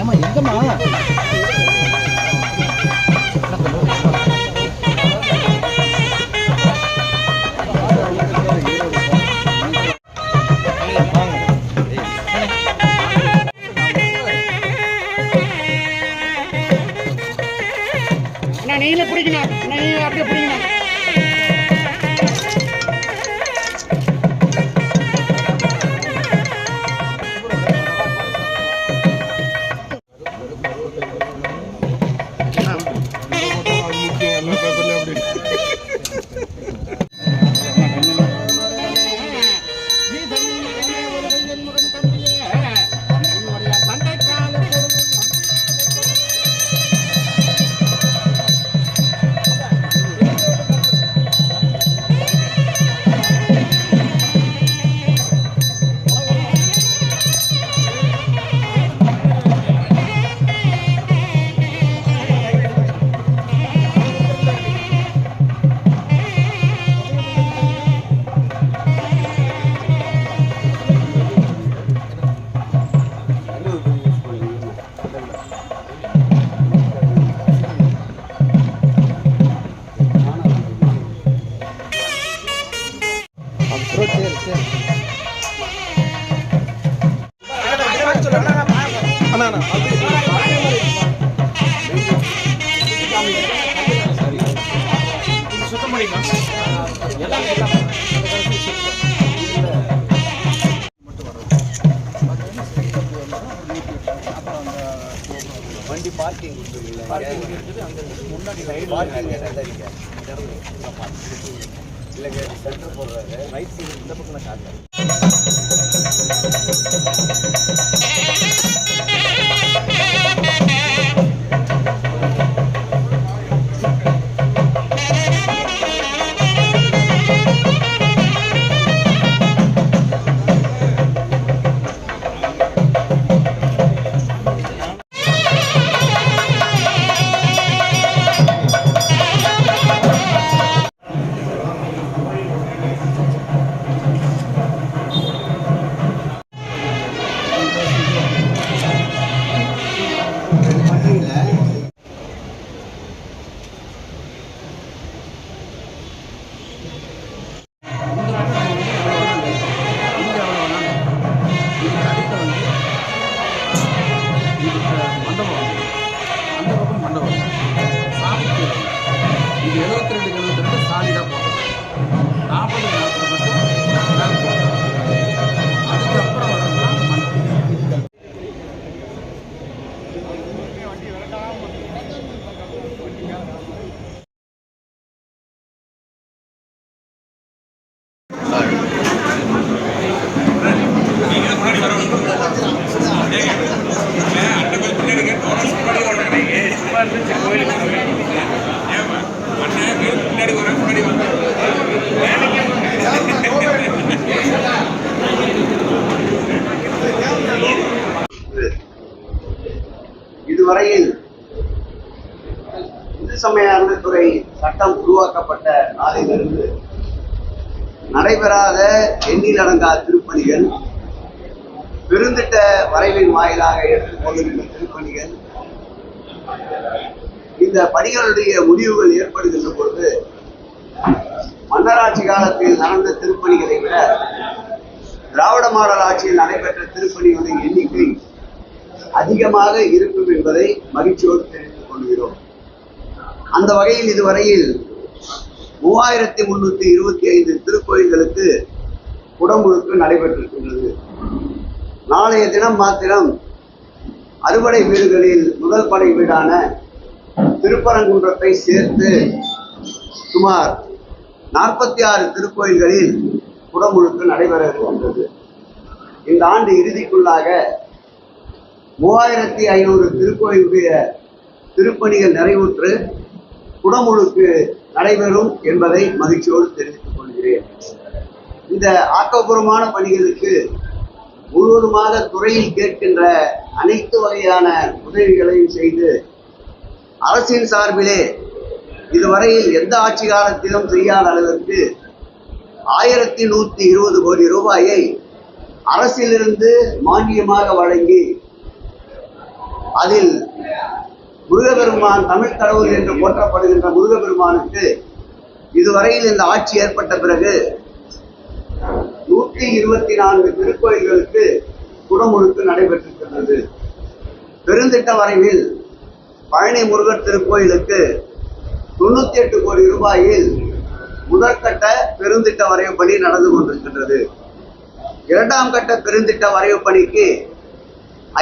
Cảm ơn. வாயிலாக ஏற்றுக்கொள்ளுகின்ற திருப்பணிகள். இந்த பணிகளுடைய முடிவுகள் ஏற்படுகின்ற பொழுது மன்னராட்சி காலத்தில் நடந்த திருப்பணிகளை விட திராவிட மாடல் ஆட்சியில் நடைபெற்ற திருப்பணிகளின் எண்ணிக்கை அதிகமாக இருக்கும் என்பதை மகிழ்ச்சியோடு தெரிவித்துக் கொள்கிறோம். அந்த வகையில் இதுவரையில் மூவாயிரத்தி முன்னூத்தி இருபத்தி ஐந்து திருக்கோயில்களுக்கு உடம்புக்கு நடைபெற்றிருக்கின்றது. நாளைய தினம் மாத்திரம் அறுபடை வீடுகளில் முதல் படை வீடான திருப்பரங்குன்றத்தை சேர்த்து சுமார் நாற்பத்தி ஆறு திருக்கோயில்களில் குடமுழுக்கு நடைபெற இருக்கின்றது. இந்த ஆண்டு இறுதிக்குள்ளாக மூவாயிரத்தி ஐநூறு திருக்கோயிலுடைய திருப்பணிகள் நிறைவுற்று குடமுழுக்கு நடைபெறும் என்பதை மகிழ்ச்சியோடு தெரிவித்துக் கொள்கிறேன். இந்த ஆக்கப்பூர்வமான பணிகளுக்கு முழுவதுமாக துறையில் கேட்கின்ற அனைத்து வகையான உதவிகளையும் செய்து அரசின் சார்பிலே இதுவரையில் எந்த ஆட்சி காலத்திலும் செய்யாத அளவிற்கு ஆயிரத்தி நூற்றி இருபது கோடி ரூபாயை அரசிலிருந்து மானியமாக வழங்கி அதில் முருகபெருமான் தமிழ் கடவுள் என்று போற்றப்படுகின்ற முருகபெருமானுக்கு இதுவரையில் இந்த ஆட்சி ஏற்பட்ட பிறகு நூற்றி இருபத்தி நான்கு திருக்கோயில்களுக்கு குடமுழுக்கு நடைபெற்றிருக்கின்றது. பெருந்திட்ட வரைவில் பழனி முருகர் திருக்கோயிலுக்கு தொண்ணூத்தி எட்டு கோடி ரூபாயில் முதற்கட்ட பெருந்திட்ட வரைவு பணி நடந்து கொண்டிருக்கின்றது. இரண்டாம் கட்ட பெருந்திட்ட வரைவு பணிக்கு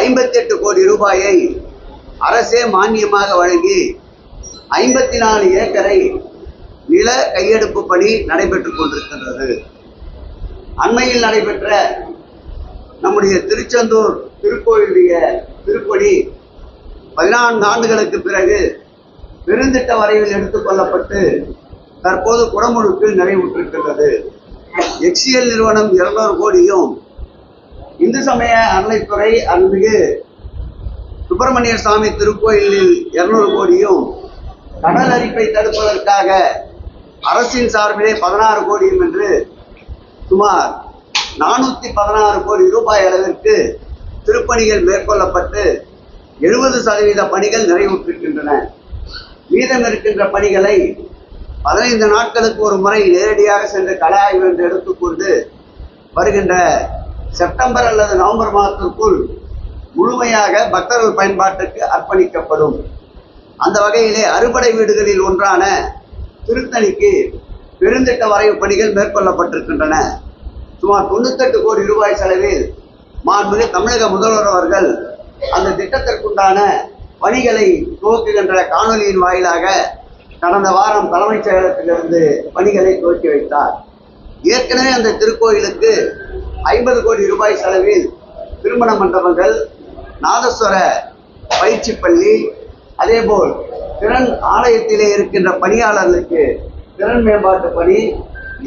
ஐம்பத்தி எட்டு கோடி ரூபாயை அரசே மானியமாக வழங்கி ஐம்பத்தி நாலு ஏக்கரை நில கையெடுப்பு பணி நடைபெற்றுக் கொண்டிருக்கின்றது. அண்மையில் நடைபெற்ற நம்முடைய திருச்செந்தூர் திருக்கோயிலுடைய திருப்பணி பதினான்கு ஆண்டுகளுக்கு பிறகு பெருந்திட்ட வரைவில் எடுத்துக்கொள்ளப்பட்டு தற்போது குடமுழுக்கு நிறைவுற்றிருக்கின்றது. எக்ஸிஎல் நிறுவனம் இருநூறு கோடியும் இந்து சமய அறநிலைத்துறை அருள்மிகு சுப்பிரமணிய சுவாமி திருக்கோயிலில் இருநூறு கோடியும் கடல் அரிப்பை தடுப்பதற்காக அரசின் சார்பிலே பதினாறு கோடியும் என்று சுமார் நானூத்தி பதினாறு கோடி ரூபாய் அளவிற்கு திருப்பணிகள் மேற்கொள்ளப்பட்டு எழுபது சதவீத பணிகள் நிறைவுற்றிருக்கின்றன. மீதம் இருக்கின்ற பணிகளை பதினைந்து நாட்களுக்கு ஒரு முறை நேரடியாக சென்று கள ஆய்வு என்று எடுத்துக்கொண்டு வருகின்ற செப்டம்பர் அல்லது நவம்பர் மாதத்திற்குள் முழுமையாக பக்தர்கள் பயன்பாட்டுக்கு அர்ப்பணிக்கப்படும். அந்த வகையிலே அறுபடை வீடுகளில் ஒன்றான திருத்தணிக்கு பெருந்திட்ட வரைவு பணிகள் மேற்கொள்ளப்பட்டிருக்கின்றன. சுமார் தொண்ணூத்தெட்டு கோடி ரூபாய் செலவில் மாண்புமிகு தமிழக முதல்வர் அவர்கள் அந்த திட்டத்திற்குண்டான பணிகளை துவக்குகின்ற காணொலியின் வாயிலாக கடந்த வாரம் தலைமைச் செயலகத்திலிருந்து பணிகளை துவக்கி வைத்தார். ஏற்கனவே அந்த திருக்கோயிலுக்கு ஐம்பது கோடி ரூபாய் செலவில் திருமண மண்டபங்கள் நாதஸ்வர பயிற்சி பள்ளி அதேபோல் திறன் ஆலயத்திலே இருக்கின்ற பணியாளர்களுக்கு திறன் மேம்பாட்டு பணி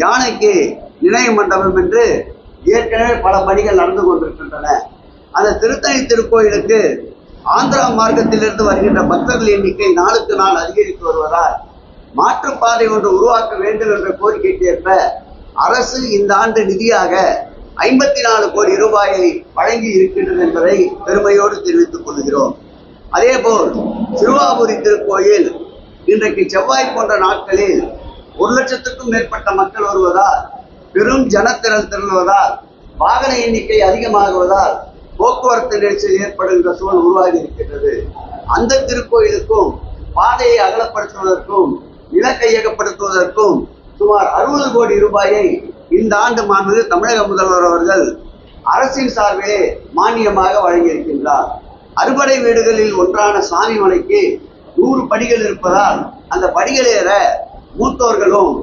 யானைக்கு நினைவு மண்டபம் என்று ஏற்கனவே பல பணிகள் நடந்து கொண்டிருக்கின்றன. அந்த திருத்தணி திருக்கோயிலுக்கு ஆந்திரா மார்க்கத்திலிருந்து வருகின்ற பக்தர்கள் எண்ணிக்கை நாளுக்கு நாள் அதிகரித்து வருவதால் மாற்றுப்பாதை ஒன்று உருவாக்க வேண்டும் என்ற கோரிக்கைக்கு ஏற்ப அரசு இந்த ஆண்டு நிதியாக ஐம்பத்தி நாலு கோடி ரூபாயை வழங்கி இருக்கின்றது என்பதை பெருமையோடு தெரிவித்துக் கொள்கிறோம். அதேபோல் திருவாபுரி திருக்கோயில் இன்றைக்கு செவ்வாய் போன்ற நாட்களில் ஒரு லட்சத்துக்கும் மேற்பட்ட மக்கள் வருவதால் பெரும் ஜனத்திரள் திரளுவதால் வாகன எண்ணிக்கை அதிகமாகுவதால் போக்குவரத்து நெரிசல் ஏற்படுகின்ற சூழல் உருவாகி இருக்கின்றது. அந்த திருக்கோயிலுக்கும் பாதையை அகலப்படுத்துவதற்கும் நிலக்கையகப்படுத்துவதற்கும் சுமார் அறுபது கோடி ரூபாயை இந்த ஆண்டு மாண்பது தமிழக முதல்வர் அவர்கள் அரசின் சார்பிலே மானியமாக வழங்கியிருக்கின்றார். அறுபடை வீடுகளில் ஒன்றான சாமி மலைக்கு நூறு படிகள் இருப்பதால் அந்த படிகள் ஏற மூத்தோர்களும்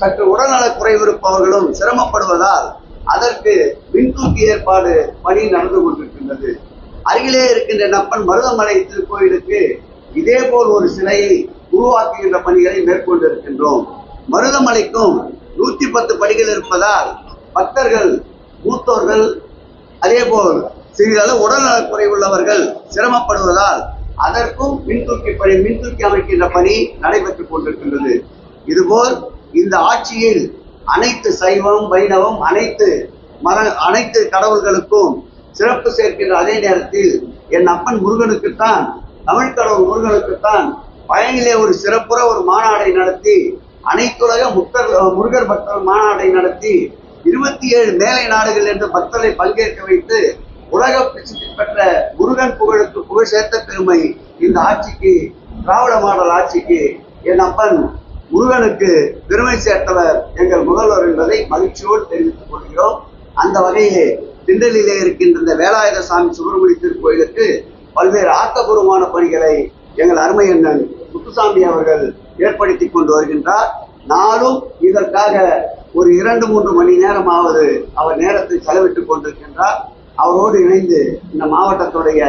சற்று உடல்நலக் குறைவு இருப்பவர்களும் சிரமப்படுவதால் அதற்கு மின்தூக்கி ஏற்பாடு பணி நடந்து கொண்டிருக்கின்றது. அருகிலே இருக்கின்ற நப்பன் மருதமலை திருக்கோயிலுக்கு இதே போல் ஒரு சிலையை உருவாக்குகின்ற பணிகளை மேற்கொண்டிருக்கின்றோம். மருதமலைக்கும் நூத்தி பத்து படிகள் இருப்பதால் பக்தர்கள் மூத்தோர்கள் அதேபோல் சிறிதளவு உடல்நலக் குறைவுள்ளவர்கள் சிரமப்படுவதால் அதற்கும் மின்தூக்கி பணி மின்தூக்கி அமைக்கின்ற பணி நடைபெற்றுக் கொண்டிருக்கின்றது. இதுபோல் இந்த ஆட்சியில் அனைத்து சைவம் வைணவம் அனைத்து மர அனைத்து கடவுள்களுக்கும் சிறப்பு சேர்க்கின்ற அதே நேரத்தில் என் அப்பன் முருகனுக்குத்தான் தமிழ் கடவுள் முருகனுக்குத்தான் பயனிலே ஒரு சிறப்புற ஒரு மாநாடை நடத்தி அனைத்துலக முக்தர் முருகர் பக்தர் மாநாடை நடத்தி இருபத்தி ஏழு மேலை நாடுகள் என்ற பக்தரை பங்கேற்க வைத்து உலக பிரசித்தி பெற்ற முருகன் புகழுக்கு புகழ் சேர்த்த பெருமை இந்த ஆட்சிக்கு திராவிட மாடல் ஆட்சிக்கு என் அப்பன் முருகனுக்கு பெருமை சேர்த்தவர் எங்கள் முதல்வர் என்பதை மகிழ்ச்சியோடு தெரிவித்துக் கொள்கிறோம். அந்த வகையிலே திண்டலிலே இருக்கின்ற இந்த வேலாயுத சாமி சுப்பிரமணிய திருக்கோயிலுக்கு பல்வேறு ஆக்கப்பூர்வமான பணிகளை எங்கள் அருமை அண்ணன் முத்துசாமி அவர்கள் ஏற்படுத்தி கொண்டு வருகின்றார். நானும் இதற்காக ஒரு இரண்டு மூன்று மணி நேரமாவது அவர் நேரத்தை செலவிட்டுக் கொண்டிருக்கின்றார். அவரோடு இணைந்து இந்த மாவட்டத்துடைய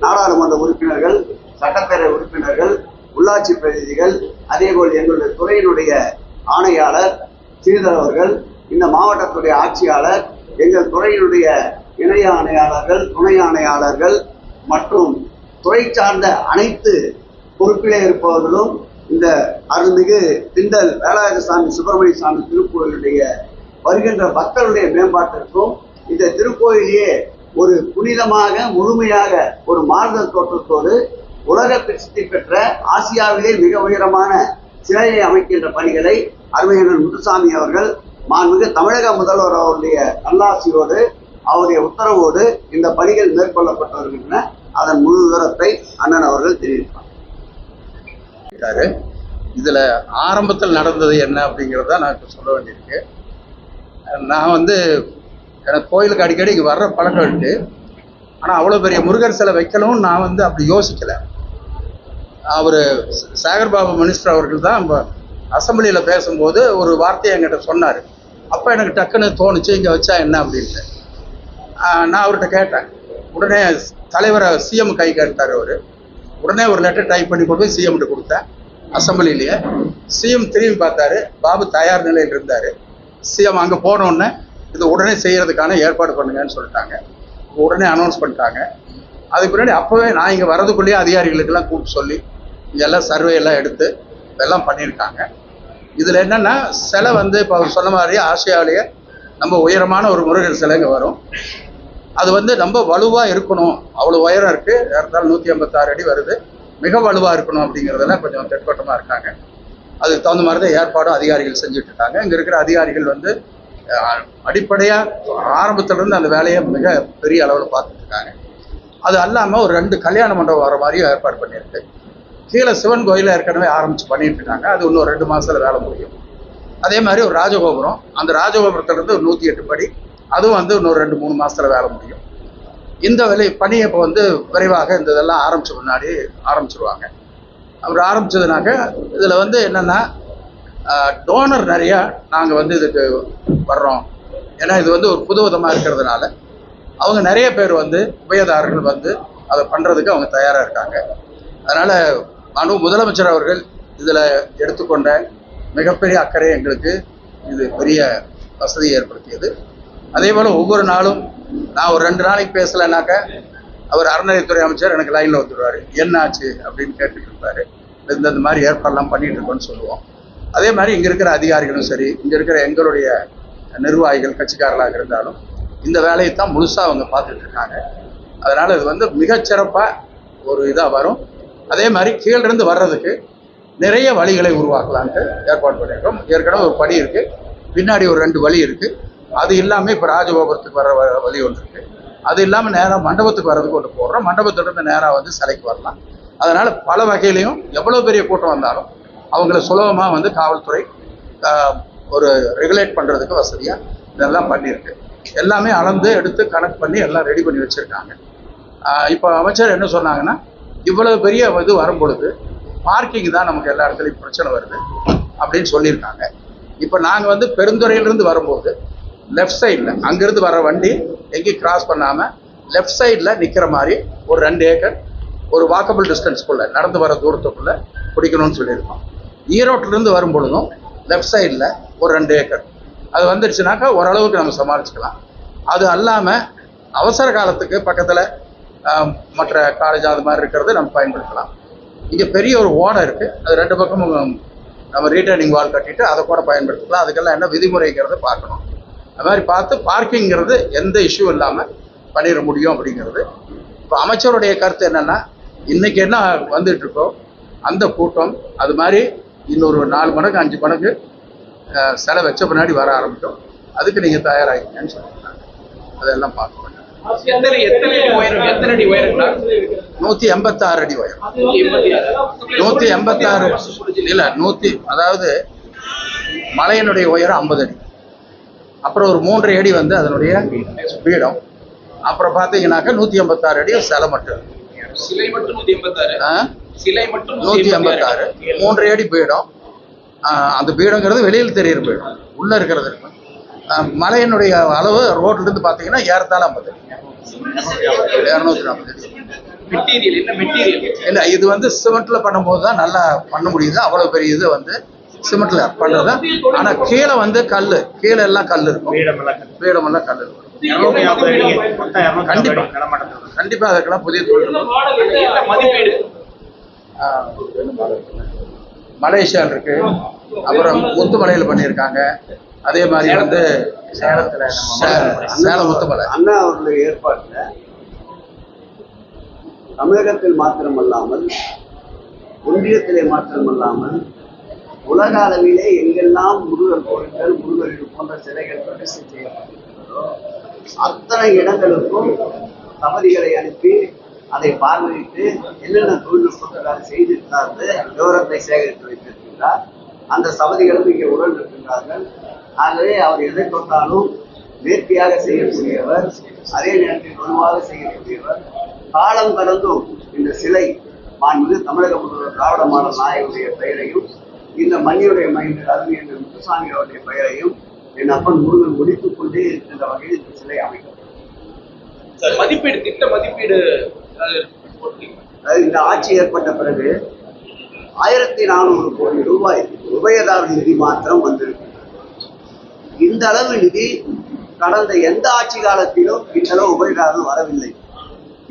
நாடாளுமன்ற உறுப்பினர்கள் சட்டப்பேரவை உறுப்பினர்கள் உள்ளாட்சி பிரதிநிதிகள் அதேபோல் எங்களுடைய துறையினுடைய ஆணையாளர் ஸ்ரீதர் அவர்கள் இந்த மாவட்டத்துடைய ஆட்சியாளர் எங்கள் துறையினுடைய இணை ஆணையாளர்கள் துணை ஆணையாளர்கள் மற்றும் துறை சார்ந்த அனைத்து பொறுப்பிலே இருப்பவர்களும் இந்த அருள்மிகு திண்டல் வேலாயுத சாமி சுப்பிரமணிய சாமி திருக்கோயிலுடைய வருகின்ற பக்தருடைய மேம்பாட்டிற்கும் இந்த திருக்கோயிலையே ஒரு புனிதமாக முழுமையாக ஒரு மாறுதல் தோற்றத்தோடு உலக பிரசித்தி பெற்ற ஆசியாவிலே மிக உயரமான சிலையை அமைக்கின்ற பணிகளை அருமையண்ணன் முத்துசாமி அவர்கள் மாண்புமிகு தமிழக முதல்வர் அவருடைய நல்லாசியோடு அவருடைய உத்தரவோடு இந்த பணிகள் மேற்கொள்ளப்பட்டு வருகின்றன அதன் முழு விவரத்தை அண்ணன் அவர்கள் தெரிவிப்பார். இதில் ஆரம்பத்தில் நடந்தது என்ன அப்படிங்கிறத நான் இப்போ சொல்ல வேண்டியிருக்கு. நான் வந்து எனக்கு கோயிலுக்கு அடிக்கடி இங்கே வர்ற பழக்கம் இருக்கு. ஆனால் அவ்வளோ பெரிய முருகர் சிலை வைக்கணும்னு நான் வந்து அப்படி யோசிக்கலை. அவர் சேகர் பாபு மினிஸ்டர் அவர்கள் தான் நம்ம அசம்பிளியில் பேசும்போது ஒரு வார்த்தையை என்கிட்ட சொன்னார். அப்போ எனக்கு டக்குன்னு தோணுச்சு இங்கே வச்சா என்ன அப்படின்ட்டு. நான் அவர்கிட்ட கேட்டேன். உடனே தலைவரை சிஎம் கை கேட்டார் அவர். உடனே ஒரு லெட்டர் டைப் பண்ணி கொண்டு போய் சிஎம்கிட்ட கொடுத்தேன். அசம்பிளிலேயே சிஎம் திரும்பி பார்த்தாரு. பாபு தயார் நிலையில் இருந்தார். சிஎம் அங்கே போனோடனே இது உடனே செய்கிறதுக்கான ஏற்பாடு பண்ணுங்கன்னு சொல்லிட்டாங்க. உடனே அனௌன்ஸ் பண்ணிட்டாங்க. அதுக்கு பின்னாடி அப்போவே நான் இங்கே வரதுக்குள்ளேயே அதிகாரிகளுக்கெல்லாம் கூப்பிட்டு சொல்லி இங்கெல்லாம் சர்வே எல்லாம் எடுத்து இதெல்லாம் பண்ணியிருக்காங்க. இதில் என்னென்னா சிலை வந்து இப்போ அவர் சொன்ன மாதிரி ஆசியாவிலேயே நம்ம உயரமான ஒரு முருகர் சிலைங்க வரும். அது வந்து ரொம்ப வலுவாக இருக்கணும். அவ்வளோ உயரம் இருக்குது இருந்தாலும் நூற்றி ஐம்பத்தாறு அடி வருது. மிக வலுவாக இருக்கணும் அப்படிங்கிறதெல்லாம் கொஞ்சம் தெற்கோட்டமாக இருக்காங்க. அதுக்கு தகுந்த மாதிரி தான் ஏற்பாடும் அதிகாரிகள் செஞ்சுட்டு இருக்காங்க இங்கே இருக்கிற அதிகாரிகள் வந்து அடிப்படையாக ஆரம்பத்துலேருந்து அந்த வேலையை மிக பெரிய அளவில் பார்த்துட்டு இருக்காங்க அது அல்லாமல் ஒரு ரெண்டு கல்யாண மண்டபம் வர மாதிரியும் ஏற்பாடு பண்ணியிருக்கு. கீழே சிவன் கோயிலில் ஏற்கனவே ஆரம்பித்து பண்ணிட்டு இருக்காங்க. அது இன்னும் ரெண்டு மாதத்தில் வேலை முடியும். அதே மாதிரி ஒரு ராஜகோபுரம். அந்த ராஜகோபுரத்துலேருந்து ஒரு நூற்றி எட்டு படி. அதுவும் வந்து இன்னொரு ரெண்டு மூணு மாதத்தில் வேலை முடியும். இந்த வேலை பணியை இப்போ வந்து விரைவாக இந்த இதெல்லாம் ஆரம்பித்த முன்னாடி ஆரம்பிச்சிருவாங்க. அப்புறம் ஆரம்பிச்சதுனாக்க இதில் வந்து என்னென்னா டோனர் நிறையா நாங்கள் வந்து இதுக்கு வர்றோம். ஏன்னா இது வந்து ஒரு புது விதமாக இருக்கிறதுனால அவங்க நிறைய பேர் வந்து உபயதாரர்கள் வந்து அதை பண்ணுறதுக்கு அவங்க தயாராக இருக்காங்க. அதனால் அனு முதலமைச்சர் அவர்கள் இதில் எடுத்துக்கொண்ட மிகப்பெரிய அக்கறை எங்களுக்கு இது பெரிய வசதியை ஏற்படுத்தியது. அதே போல் ஒவ்வொரு நாளும் நான் ஒரு ரெண்டு நாளைக்கு பேசலைனாக்க அவர் அறநிலையத்துறை அமைச்சர் எனக்கு லைனில் வந்துடுவார் என்ன ஆச்சு? அப்படின்னு கேட்டுட்டு இருப்பார். இந்த இந்த மாதிரி ஏற்பாடெல்லாம் பண்ணிட்டு சொல்லுவோம். அதே மாதிரி இங்கே இருக்கிற அதிகாரிகளும் சரி இங்கே இருக்கிற எங்களுடைய நிர்வாகிகள் கட்சிக்காரர்களாக இருந்தாலும் இந்த வேலையை தான் முழுசாக அவங்க பார்த்துட்டு இருக்காங்க. அதனால் இது வந்து மிகச்சிறப்பாக ஒரு இதாக வரும். அதே மாதிரி கீழிருந்து வர்றதுக்கு நிறைய வழிகளை உருவாக்கலான்ட்டு ஏற்பாடு பண்ணியிருக்கோம். ஏற்கனவே ஒரு படி இருக்குது பின்னாடி ஒரு ரெண்டு வழி இருக்குது அது இல்லாமல் இப்போ ராஜகோபுரத்துக்கு வர வழி ஒன்று இருக்குது அது இல்லாமல் நேராக மண்டபத்துக்கு வர்றதுக்கு ஒன்று போடுறோம். மண்டபத்திலிருந்து நேராக வந்து சிலைக்கு வரலாம். அதனால் பல வகையிலையும் எவ்வளோ பெரிய கூட்டம் வந்தாலும் அவங்கள சுலபமாக வந்து காவல்துறை ஒரு ரெகுலேட் பண்ணுறதுக்கு வசதியாக இதெல்லாம் பண்ணியிருக்கு. எல்லாமே அளந்து எடுத்து கனெக்ட் பண்ணி எல்லாம் ரெடி பண்ணி வச்சுருக்காங்க. இப்போ அமைச்சர் என்ன சொன்னாங்கன்னா இவ்வளவு பெரிய இது வரும்பொழுது பார்க்கிங் தான் நமக்கு எல்லா இடத்துலையும் பிரச்சனை வருது அப்படின்னு சொல்லியிருக்காங்க. இப்போ நாங்கள் வந்து பெருந்துறையிலிருந்து வரும்போது லெஃப்ட் சைடில் அங்கேருந்து வர வண்டி எங்கேயும் கிராஸ் பண்ணாமல் லெஃப்ட் சைடில் நிற்கிற மாதிரி ஒரு ரெண்டு ஏக்கர் ஒரு வாக்கபிள் டிஸ்டன்ஸ்க்குள்ளே நடந்து வர தூரத்துக்குள்ளே பிடிக்கணும்னு சொல்லியிருக்கோம். ஈரோட்டிலேருந்து வரும் பொழுதும் லெஃப்ட் சைடில் ஒரு ரெண்டு ஏக்கர். அது வந்துடுச்சுனாக்கா ஓரளவுக்கு நம்ம சமாளிச்சுக்கலாம். அது அல்லாமல் அவசர காலத்துக்கு பக்கத்தில் மற்ற காலேஜ் அது மாதிரி இருக்கிறது நம்ம பயன்படுத்தலாம். இங்கே பெரிய ஒரு ஓடை இருக்குது அது ரெண்டு பக்கமும் நம்ம ரீட்டர்னிங் வால் கட்டிட்டு அதை கூட பயன்படுத்திக்கலாம். அதுக்கெல்லாம் என்ன விதிமுறைங்கிறத பார்க்கணும். அது மாதிரி பார்த்து பார்க்கிங்கிறது எந்த இஷ்யூ இல்லாமல் பண்ணிட முடியும் அப்படிங்கிறது. இப்போ அமைச்சருடைய கருத்து என்னென்னா இன்றைக்கி என்ன வந்துட்டு இருக்கோ அந்த கூட்டம் அது மாதிரி இன்னொரு நாலு மடங்கு அஞ்சு மடங்கு செலை வச்ச பின்னாடி வர ஆரம்பிக்கும். அதுக்கு நீங்கள் தயாராகிங்கன்னு சொல்லியிருக்காங்க. அதெல்லாம் பார்க்கணும். எத்தனை எத்தனை அடி உயரம் உயரம் எண்பத்தி ஆறு இல்லை நூற்றி அதாவது மலையினுடைய உயரம் ஐம்பது அடி. அப்புறம் ஒரு மூன்றரை அடி வந்து அதனுடைய பீடம் அப்புறம் பார்த்தீங்கன்னாக்கா நூற்றி எண்பத்தாறு அடி சிலை மட்டும். சிலை மட்டும் நூத்தி எண்பத்தாறு. சிலை மட்டும் எண்பத்தாறு. மூன்றரை அடி பீடம். அந்த பீடங்கிறது வெளியில் தெரியிற பீடம். உள்ளே இருக்கிறது இருக்கு. ஆ, மலையினுடைய அளவு ரோட்ல இருந்து பார்த்தீங்கன்னா ஏறத்தாழ ஐம்பது. இரநூத்தி நாற்பது. இல்லை இது வந்து சிமெண்ட்ல பண்ணும்போது தான் நல்லா பண்ண முடியுது. அவ்வளோ பெரிய இது வந்து சிமெண்ட்ல பண்ணுறது ஆனால் கீழே வந்து கல் கீழே எல்லாம் கல் இருக்கும். பீடமெல்லாம் கல் இருக்கும். கண்டிப்பா. கண்டிப்பா அதுக்கெல்லாம் புதிய தொழில் மலேசியாவில் இருக்கு. அப்புறம் முத்துமலையில் பண்ணியிருக்காங்க. அதே மாதிரி வந்து சேலத்தில் சேலம் முத்துமலை. அண்ணா அவர்களுடைய ஏற்பாட்டுல தமிழகத்தில் மாத்திரமல்லாமல் ஒன்றியத்திலே மாத்திரமல்லாமல் உலக அளவிலே எங்கெல்லாம் முருகர் கோயில்கள் முருகர் போன்ற சிலைகள் பிரதிஷ்டை செய்யப்பட்டிருக்கிறதோ அத்தனை இடங்களுக்கும் தமதிகளை அனுப்பி அதை பார்வையிட்டு என்னென்ன தொழில்நுட்பங்களால் செய்திருக்கிறார்கள் விவரத்தை சேகரித்து வைத்திருக்கின்றார். அந்த சபதிகளும் இங்கே உடன் இருக்கின்றார்கள் ஆகவே அவர் எதை தொட்டாலும் நேர்த்தியாக செய்யக்கூடியவர் அதே நேரத்தில் வலுவாக செய்யக்கூடியவர். காலம் கடந்தும் இந்த சிலை மாண்புமிகு தமிழக முதல்வர் திராவிட மாடல் நாயகனுடைய பெயரையும் இந்த மண்ணியுடைய மைந்தர் அறிவியல் முத்துசாமி அவருடைய பெயரையும் என் அப்பன் முருகன் முடித்துக் கொண்டே இருக்கின்ற வகையில் இந்த சிலை அமைக்கப்படும் மதிப்பீடு திட்ட மதிப்பீடு இந்த ஆட்சி ஏற்பட்ட பிறகு ஆயிரத்தி நானூறு கோடி ரூபாய் உபயதார நிதி மாத்திரம் வந்திருக்கிறது இந்த அளவு நிதி கடந்த எந்த ஆட்சி காலத்திலும் இந்தளவு உபயதாரர்கள் வரவில்லை.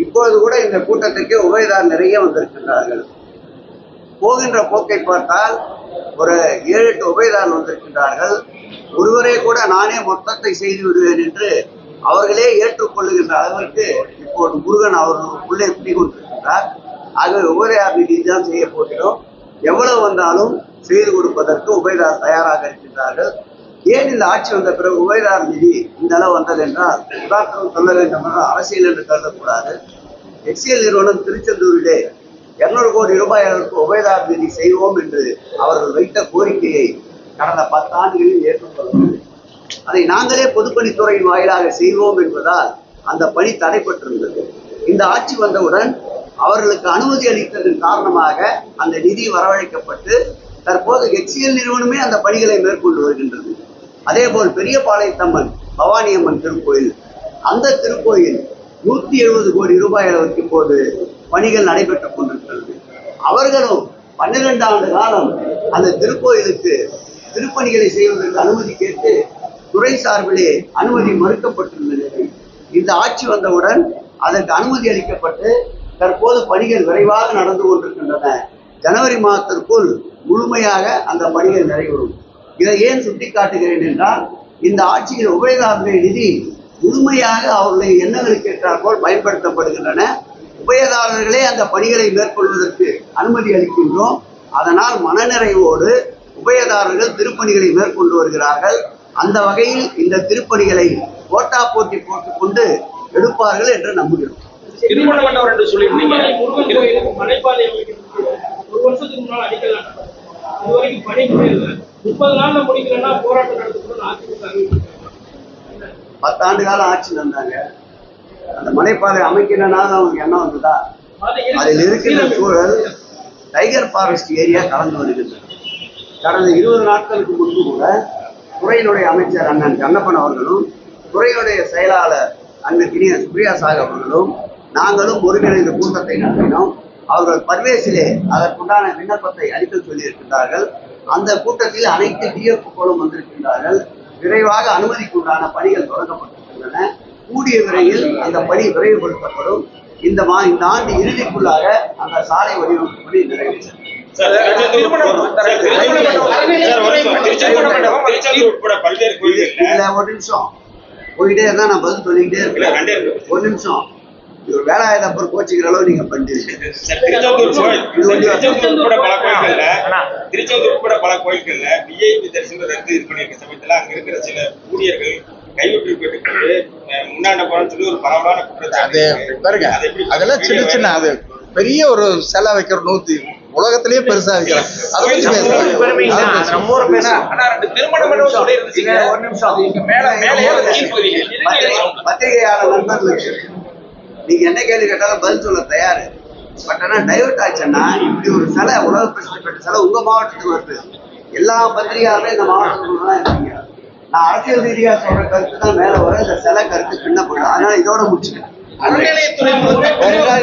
இப்பொழுது கூட இந்த கூட்டத்திற்கு உபயதார் நிறைய வந்திருக்கின்றார்கள். போகின்ற போக்கை பார்த்தால் ஒரு ஏழு எட்டு உபயதாரர் வந்திருக்கின்றார்கள். ஒருவரே கூட நானே மொத்தத்தை செய்து விடுவேன் என்று அவர்களே ஏற்றுக்கொள்ளுகின்ற அளவிற்கு இப்போது முருகன் அவர்கள் உள்ளே குடி கொண்டிருக்கின்றார். ஆகவே உபயதார் நிதி தான் செய்ய போகிறோம். எவ்வளவு வந்தாலும் செய்து கொடுப்பதற்கு உபயதார் தயாராக இருக்கின்றார்கள். ஏன் இந்த ஆட்சி வந்த பிறகு உபயதார் நிதி இந்த அளவு வந்தது என்றால் உதாரணம் சொல்ல வேண்டும் என்றால் அரசியல் என்று கருதக்கூடாது. எக்ஸிஎல் நிறுவனம் திருச்செந்தூரிலே இருநூறு கோடி ரூபாய் அளவுக்கு உபயதார் நிதி செய்வோம் என்று அவர்கள் வைத்த கோரிக்கையை கடந்த பத்தாண்டுகளில் ஏற்றுக்கொள்ளவில்லை அதை நாங்களே பொதுப்பணித்துறையின் வாயிலாக செய்வோம் என்பதால் அந்த பணி தடைப்பட்டிருந்தது. இந்த ஆட்சி வந்தவுடன் அவர்களுக்கு அனுமதி அளித்ததன் காரணமாக அந்த நிதி வரவழைக்கப்பட்டு தற்போது ஹெச்சிஎல் நிறுவனமே அந்த பணிகளை மேற்கொண்டு வருகின்றது. அதேபோல் பெரியபாளையத்தம்மன் பவானி அம்மன் திருக்கோயில். அந்த திருக்கோயில் நூற்றி எழுபது கோடி ரூபாய் அளவுக்கு இப்போது பணிகள் நடைபெற்றுக் கொண்டிருக்கிறது. அவர்களும் பன்னிரெண்டு ஆண்டு காலம் அந்த திருக்கோயிலுக்கு திருப்பணிகளை செய்வதற்கு அனுமதி கேட்டு துறை சார்பிலே அனுமதி மறுக்கப்பட்டிருந்த இந்த ஆட்சி வந்தவுடன் அதற்கு அனுமதி அளிக்கப்பட்டு தற்போது பணிகள் விரைவாக நடந்து கொண்டிருக்கின்றன. ஜனவரி மாதத்திற்குள் முழுமையாக அந்த பணிகள் நிறைவேறும். இதை ஏன் சுட்டிக்காட்டுகிறேன் என்றால் இந்த ஆட்சியில் உபயதாரர்களின் நிதி முழுமையாக அவர்களுடைய எண்ணங்களுக்கு ஏற்றாற்போல் பயன்படுத்தப்படுகின்றன. உபயதாரர்களே அந்த பணிகளை மேற்கொள்வதற்கு அனுமதி அளிக்கின்றோம். அதனால் மனநிறைவோடு உபயதாரர்கள் திருப்பணிகளை மேற்கொண்டு வருகிறார்கள். அந்த வகையில் இந்த திருப்பணிகளை போட்டா போட்டி போட்டுக்கொண்டு எடுப்பார்கள் என்று நம்புகிறோம். திருமண மண்டபம் என்று சொல்லியிருந்தீங்க. ஒரு வருஷத்துக்கு முன்னால் அடிக்கல் முப்பது நாள்ல முடிக்கலன்னா போராட்டம் நடத்தணும்னு பத்தாண்டு காலம் ஆட்சி நடந்தாங்க. அந்த மலைப்பாதை அமைக்கணும்னா அவங்களுக்கு எண்ணம் வந்ததா? அதை அதில் இருக்கின்ற சூழல் டைகர் ஃபாரஸ்ட் ஏரியா கலந்து வருகின்றது கடந்த இருபது நாட்களுக்கு முன்பு கூட துறையினுடைய அமைச்சர் அண்ணன் கண்ணப்பன் அவர்களும் துறையுடைய செயலாளர் அண்ணன் கிணிய சுப்ரியா சாக் அவர்களும் நாங்களும் ஒருங்கிணைந்த கூட்டத்தை நடத்தினோம். அவர்கள் பர்வேசிலே அதற்குண்டான விண்ணப்பத்தை அளிக்க சொல்லியிருக்கின்றார்கள். அந்த கூட்டத்தில் அனைத்து டிஎஃப்களும் வந்திருக்கின்றார்கள். விரைவாக அனுமதிக்குண்டான பணிகள் தொடங்கப்பட்டிருக்கின்றன. கூடிய விரைவில் அந்த பணி விரைவுபடுத்தப்படும். இந்த மா இந்த ஆண்டு இறுதிக்குள்ளாக அந்த சாலை வடிவமைப்பு பணி இதுல ஒரு நிமிஷம். போயிட்டே இருந்தா நான் பதில் சொல்லிக்கிட்டே இருக்கேன் இருக்கு. ஒரு நிமிஷம். இது ஒரு வேலாயுதப்பர் கோச்சிக்கிற அளவு நீங்க பண்ணிருக்கீங்க திருச்செந்தூர் உட்பட பல கோயில்கள்ல விஐபி தரிசனம் ரத்து இது பண்ணிருக்க சமயத்துல அங்க இருக்கிற சில ஊழியர்கள் கைவிட்டு போயிட்டு முன்னாண்ட போறோம்னு சொல்லி ஒரு பரவலான குற்றச்சாட்டு அது இருக்கு. பாருங்க அதெல்லாம் சின்ன சின்ன அது பெரிய ஒரு சிலை வைக்கிற நூத்தி உலகத்திலேயே பெருசா வைக்கிறேன் அதை பத்தி பத்திரிகை- பத்திரிகையாளர் நண்பர்களுக்கு நீங்க என்ன கேள்வி கேட்டாலும் பதில் சொல்ல தயாரு. பட் ஆனா டைவர்ட் ஆச்சுன்னா இப்படி ஒரு சிலை உலக பிரசித்தி பெற்ற சிலை உங்க மாவட்டத்துக்கு வருது. எல்லா பத்திரிகையாளரும் இந்த மாவட்டத்துக்குள்ள தான் இருக்கீங்க. நான் அரசியல் ரீதியா சொல்ற கருத்து தான் மேல வர இந்த சிலை கருத்து பின்ன போயிடும் அதனால இதோட முடிச்சுக்கிறேன்.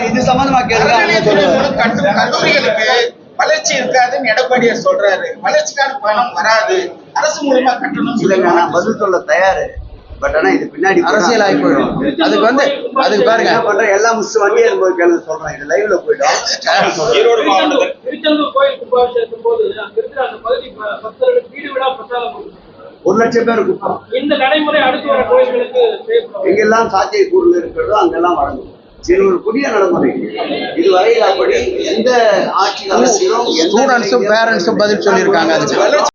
இது சம்பந்தமா கட்டும் கல்லூரிகளுக்கு வளர்ச்சி இருக்காதுன்னு எடப்பாடியார் சொல்றாரு. வளர்ச்சிக்கான பணம் வராது. அரசு மூலமா கட்டணும்னு இல்லைங்க நான் சொல்லுங்க பதில் சொல்ல தயாரு. பட் ஆனா இது பின்னாடி போனா- அரசியல் ஆகி போயிடும். அதுக்கு வந்து அதுக்கு பாருங்க. என்ன பண்றேன் எல்லாம் முடிச்சு வண்டி ஏறும்போது கேள்வி சொல்றேன் இது லைவ்ல போயிடும். ஈரோடு மாவட்டத்தில். திருச்செந்தூர் கோயில் கும்பாபிஷேகத்தின் போது அங்க இருக்கிற அந்த பகுதி ப- பக்தர்களுக்கு வீடு வீடா பிரசாதம் கொடுக்கணும். ஒரு லட்சம் பேர் கூட்டம் இந்த நடைமுறை அடுத்து வர கோயில்களுக்கு செய்யப்படும் எங்கெல்லாம் சாத்தியக்கூறுகள் இருக்கிறதோ அங்கெல்லாம் வழங்கும். இது ஒரு புதிய நடைமுறை. இதுவரையில் அப்படி எந்த ஆட்சி ஸ்டூடெண்ட்ஸும் பேரண்ட்ஸும் பதில் சொல்லியிருக்காங்க